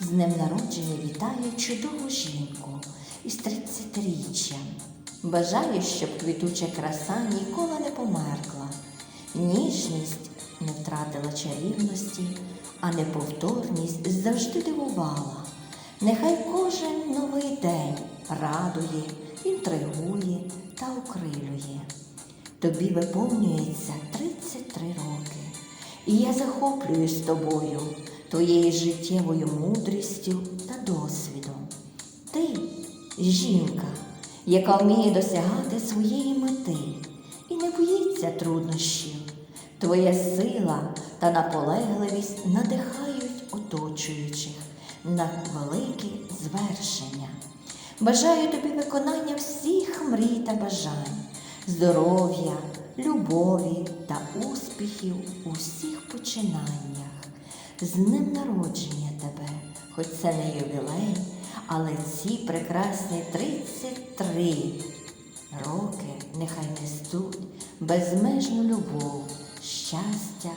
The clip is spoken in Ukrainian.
З днем народження вітаю чудову жінку із 30-річчям. Бажаю, щоб квітуча краса ніколи не померкла, ніжність не втратила чарівності, а неповторність завжди дивувала. Нехай кожен новий день радує, інтригує та окрилює. Тобі виповнюється 33 роки, і я захоплююсь тобою, твоєю життєвою мудрістю та досвідом. Ти жінка, яка вміє досягати своєї мети і не боїться труднощів. Твоя сила та наполегливість надихають оточуючих на великі звершення. Бажаю тобі виконання всіх мрій та бажань, здоров'я, любові та успіхів у всіх починаннях. З днем народження тебе, хоч це не ювілей, але ці прекрасні 33 роки нехай нестуть безмежну любов, щастя.